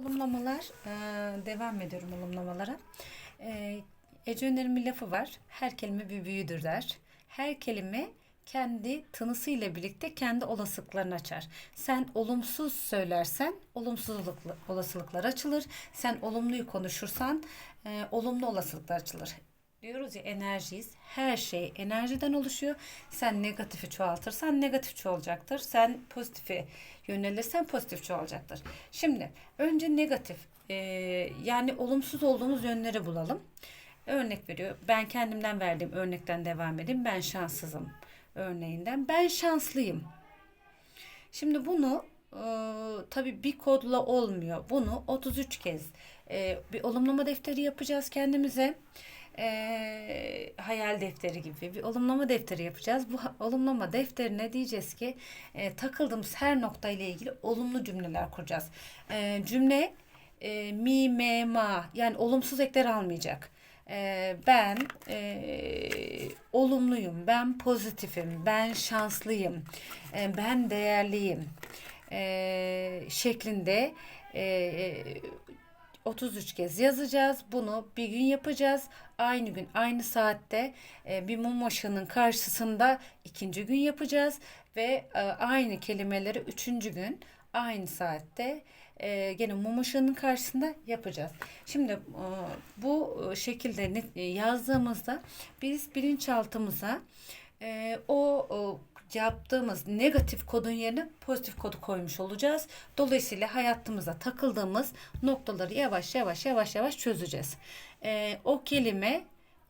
Olumlamalar, e, devam ediyorum olumlamalara. E, Ece Önder'in bir lafı var. Her kelime bir büyüdür der. Her kelime kendi tınısıyla birlikte kendi olasılıklarını açar. Sen olumsuz söylersen olumsuzlukla, olasılıklar açılır. Sen olumluyu konuşursan e, olumlu olasılıklar açılır. Diyoruz ya enerjiyiz. Her şey enerjiden oluşuyor. Sen negatifi çoğaltırsan negatif çoğalacaktır. Sen pozitifi yönelirsen pozitif çoğalacaktır. Şimdi önce negatif e, yani olumsuz olduğumuz yönleri bulalım. Örnek veriyor. Ben kendimden verdiğim örnekten devam edeyim. Ben şanssızım örneğinden. Ben şanslıyım. Şimdi bunu e, tabii bir kodla olmuyor. Bunu 33 kez e, bir olumlama defteri yapacağız kendimize. E, hayal defteri gibi bir olumlama defteri yapacağız. Bu olumlama defterine diyeceğiz ki e, takıldığımız her nokta ile ilgili olumlu cümleler kuracağız. E, cümle e, mi, me, ma yani olumsuz ekler almayacak. E, ben e, olumluyum, ben pozitifim, ben şanslıyım, e, ben değerliyim e, şeklinde e, 33 kez yazacağız. Bunu bir gün yapacağız. Aynı gün, aynı saatte e, bir mum ışığının karşısında ikinci gün yapacağız ve e, aynı kelimeleri üçüncü gün aynı saatte e, gene mum ışığının karşısında yapacağız. Şimdi e, bu şekilde e, yazdığımızda biz bilinçaltımıza e, o yaptığımız negatif kodun yerine pozitif kodu koymuş olacağız. Dolayısıyla hayatımıza takıldığımız noktaları yavaş yavaş yavaş yavaş çözeceğiz. E, o kelime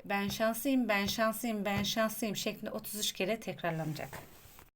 ben şanslıyım, ben şanslıyım, ben şanslıyım şeklinde 33 kere tekrarlanacak.